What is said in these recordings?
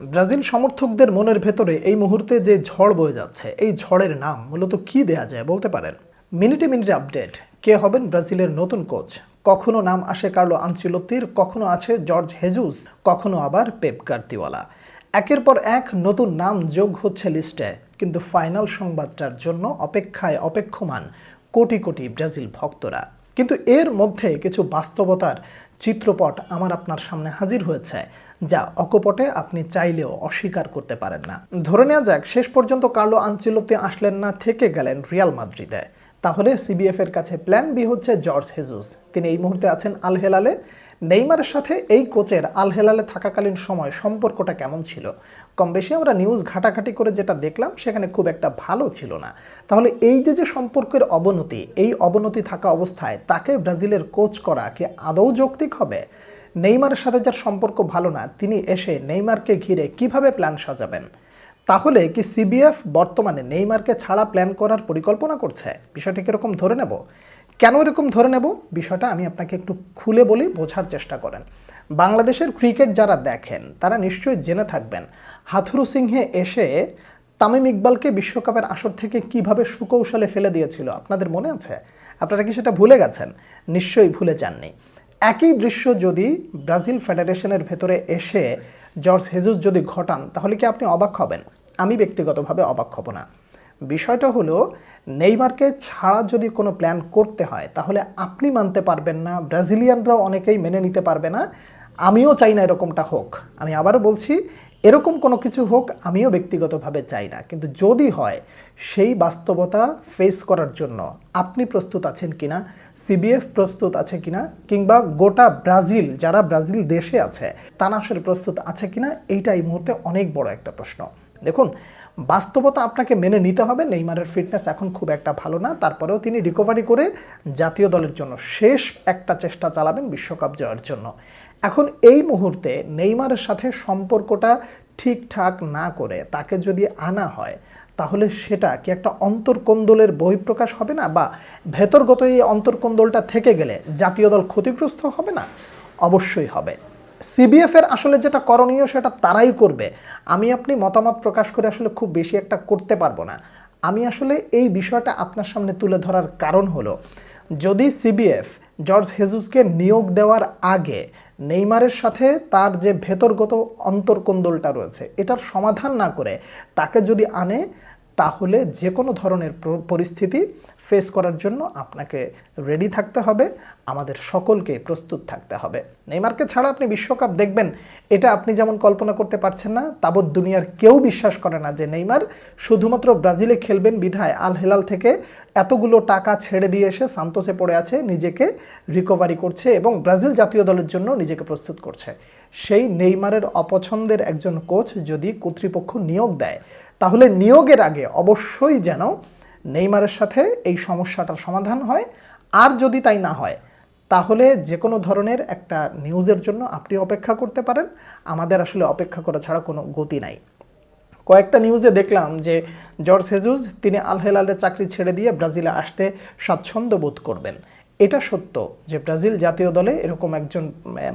Brazil সমর্থকদের মনের ভেতরে এই মুহূর্তে যে ঝড় বয়ে যাচ্ছে, এই ঝড়ের নাম মূলত কি দেয়া যায় বলতে পারেন? মিনিটে মিনিটে আপডেট। কে হবেন ব্রাজিলের নতুন কোচ? কখনো নাম আসে কার্লো আনচিলত্তির, কখনো আছে জর্জ হেজুস, কখনো আবার পেপ গার্দিওয়ালা। একের পর এক নতুন নাম যোগ হচ্ছে লিস্টে, কিন্তু ফাইনাল সংবাদটার জন্য অপেক্ষায় অপেক্ষমান কোটি কোটি ব্রাজিল ভক্তরা। কিন্তু এর মধ্যে কিছু বাস্তবতার চিত্রপট আমার আপনার সামনে হাজির হয়েছে। যা অকপটে আপনি চাইলেও অস্বীকার করতে পারেন না। ধরে নেওয়া যাক, শেষ পর্যন্ত কার্লো আনচিলতে আসলেন না, থেকে গেলেন রিয়াল মাদ্রিদে। তাহলে সিবিএফ এর কাছে প্ল্যান বি হচ্ছে জর্জ হেজুস। তিনি এই মুহূর্তে আছেন আল হেলালে। নেইমারের সাথে এই কোচের আল হেলালে থাকাকালীন সময় সম্পর্কটা কেমন ছিল? কম বেশি আমরা নিউজ ঘাটাঘাটি করে যেটা দেখলাম, সেখানে খুব একটা ভালো ছিল না। তাহলে এই যে যে সম্পর্কের অবনতি, এই অবনতি থাকা অবস্থায় তাকে ব্রাজিলের কোচ করা কি আদৌ যৌক্তিক হবে? নেইমারের সাথে যার সম্পর্ক ভালো না, তিনি এসে নেইমারকে ঘিরে কীভাবে প্ল্যান সাজাবেন? তাহলে কি সিবিএফ বর্তমানে নেইমারকে ছাড়া প্ল্যান করার পরিকল্পনা করছে? বিষয়টি কীরকম ধরে নেব? কেন এরকম ধরে নেব? বিষয়টা আমি আপনাকে একটু খুলে বলি, বোঝার চেষ্টা করেন। বাংলাদেশের ক্রিকেট যারা দেখেন, তারা নিশ্চয়ই জেনে থাকবেন, হাথুরু সিংহে এসে তামিম ইকবালকে বিশ্বকাপের আসর থেকে কীভাবে সুকৌশলে ফেলে দিয়েছিল, আপনাদের মনে আছে? আপনারা কি সেটা ভুলে গেছেন? নিশ্চয়ই ভুলে যাননি। একই দৃশ্য যদি ব্রাজিল ফেডারেশনের ভেতরে এসে জর্জ হেজুস যদি ঘটান, তাহলে কি আপনি অবাক হবেন? আমি ব্যক্তিগতভাবে অবাক হব না। বিষয়টা হলো, নেইমারকে ছাড়া যদি কোনো প্ল্যান করতে হয়, তাহলে আপনি মানতে পারবেন না, ব্রাজিলিয়ানরাও অনেকেই মেনে নিতে পারবে না। আমিও চাই না এরকমটা হোক। আমি আবারও বলছি এরকম কোনো কিছু হোক, আমিও ব্যক্তিগতভাবে চাই না। কিন্তু যদি হয়, সেই বাস্তবতা ফেস করার জন্য আপনি প্রস্তুত আছেন কিনা সিবিএফ প্রস্তুত আছে কিনা, কিংবা গোটা ব্রাজিল, যারা ব্রাজিল দেশে আছে, তারা আসলে প্রস্তুত আছে কিনা, এইটা এই মুহূর্তে অনেক বড় একটা প্রশ্ন। দেখুন, বাস্তবতা আপনাকে মেনে নিতে হবে। নেইমারের ফিটনেস এখন খুব একটা ভালো না। তারপরেও তিনি রিকভারি করে জাতীয় দলের জন্য শেষ একটা চেষ্টা চালাবেন বিশ্বকাপ যাওয়ার জন্য। এখন এই মুহূর্তে নেইমারের সাথে সম্পর্কটা ঠিকঠাক না করে তাকে যদি আনা হয়, তাহলে সেটা কি একটা অন্তর্কোন্দলের বহিঃপ্রকাশ হবে না? বা ভেতরগত এই অন্তর্কোন্দলটা থেকে গেলে জাতীয় দল ক্ষতিগ্রস্ত হবে না? অবশ্যই হবে। সিবিএফ এর আসলে যেটা করণীয় সেটা তারাই করবে। আমি আপনি মতামত প্রকাশ করে আসলে খুব বেশি একটা করতে পারব না। আমি আসলে এই বিষয়টা আপনার সামনে তুলে ধরার কারণ হলো, যদি সিবিএফ জর্জ হেজুসকে নিয়োগ দেওয়ার আগে নেইমারের সাথে তার যে ভেতরগত অন্তর্কন্দলটা রয়েছে এটার সমাধান না করে তাকে যদি আনে তাহলে যে কোনো ধরনের পরিস্থিতি ফেস করার জন্য আপনাকে রেডি থাকতে হবে। আমাদের সকলকে প্রস্তুত থাকতে হবে। নেইমারকে ছাড়া আপনি বিশ্বকাপ দেখবেন। এটা আপনি যেমন কল্পনা করতে পারছেন না, তাবৎ দুনিয়ার কেউ বিশ্বাস করে না যে নেইমার শুধুমাত্র ব্রাজিলে খেলবেন বিধায় আল হেলাল থেকে এতগুলো টাকা ছেড়ে দিয়ে এসে সান্তোসে পড়ে আছে, নিজেকে রিকভারি করছে এবং ব্রাজিল জাতীয় দলের জন্য নিজেকে প্রস্তুত করছে। সেই নেইমারের অপছন্দের একজন কোচ যদি কর্তৃপক্ষ নিয়োগ দেয় তাহলে নিয়োগের আগে অবশ্যই যেন নেইমারের সাথে এই সমস্যাটার সমাধান হয়। আর যদি তাই না হয়, তাহলে যে কোনো ধরনের একটা নিউজের জন্য আপনি অপেক্ষা করতে পারেন। আমাদের আসলে অপেক্ষা করা ছাড়া কোনো গতি নাই। কয়েকটা নিউজে দেখলাম যে জর্জ হেজুজ, তিনি আল হেলালের চাকরি ছেড়ে দিয়ে ব্রাজিলে আসতে স্বাচ্ছন্দ্য বোধ করবেন। এটা সত্য যে ব্রাজিল জাতীয় দলে এরকম একজন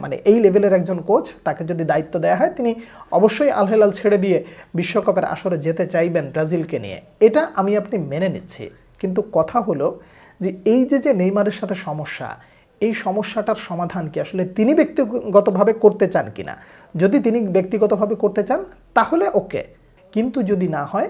মানে এই লেভেলের একজন কোচ, তাকে যদি দায়িত্ব দেওয়া হয়, তিনি অবশ্যই আলহেলাল ছেড়ে দিয়ে বিশ্বকাপের আসরে যেতে চাইবেন ব্রাজিলকে নিয়ে। এটা আমি আপনি মেনে নিচ্ছি। কিন্তু কথা হলো যে এই যে যে নেইমারের সাথে সমস্যা, এই সমস্যাটার সমাধান কি আসলে তিনি ব্যক্তিগতভাবে করতে চান কিনা? যদি তিনি ব্যক্তিগতভাবে করতে চান, তাহলে ওকে কিন্তু যদি না হয়,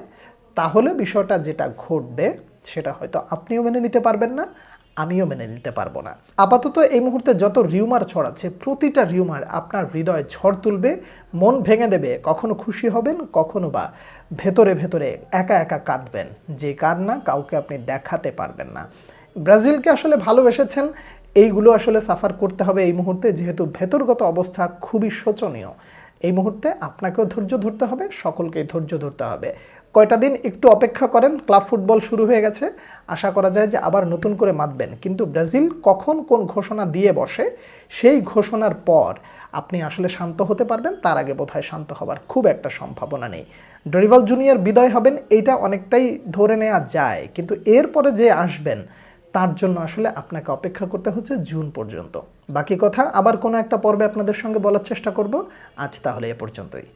তাহলে বিষয়টা যেটা ঘটবে, সেটা হয়তো আপনিও মেনে নিতে পারবেন না আমিও মেনে নিতে পারব না। আপাতত এই মুহূর্তে যত রিউমার ছড়াচ্ছে, প্রতিটা রিউমার আপনার হৃদয়ে ঝড় তুলবে, মন ভেঙে দেবে। কখনো খুশি হবেন, কখনো বা ভেতরে ভেতরে একা একা কাঁদবেন। যে কান্না কাউকে আপনি দেখাতে পারবেন না। ব্রাজিলকে আসলে ভালোবেসেছেন, এইগুলো আসলে সাফার করতে হবে এই মুহূর্তে, যেহেতু ভেতরগত অবস্থা খুবই শোচনীয়। এই মুহূর্তে আপনাকেও ধৈর্য ধরতে হবে, সকলকেই ধৈর্য ধরতে হবে। কয়টা দিন একটু অপেক্ষা করেন, ক্লাব ফুটবল শুরু হয়ে গেছে। আশা করা যায় যে আবার নতুন করে মাতবেন। কিন্তু ব্রাজিল কখন কোন ঘোষণা দিয়ে বসে, সেই ঘোষণার পর আপনি আসলে শান্ত হতে পারবেন, তার আগে বোধহয় শান্ত হবার খুব একটা সম্ভাবনা নেই। ডরিভাল জুনিয়র বিদায় হবেন, এইটা অনেকটাই ধরে নেওয়া যায়। কিন্তু এরপরে যে আসবেন, তার জন্য আসলে আপনাকে অপেক্ষা করতে হচ্ছে জুন পর্যন্ত। বাকি কথা আবার কোনো একটা পর্বে আপনাদের সঙ্গে বলার চেষ্টা করব। আজ তাহলে এ পর্যন্তই।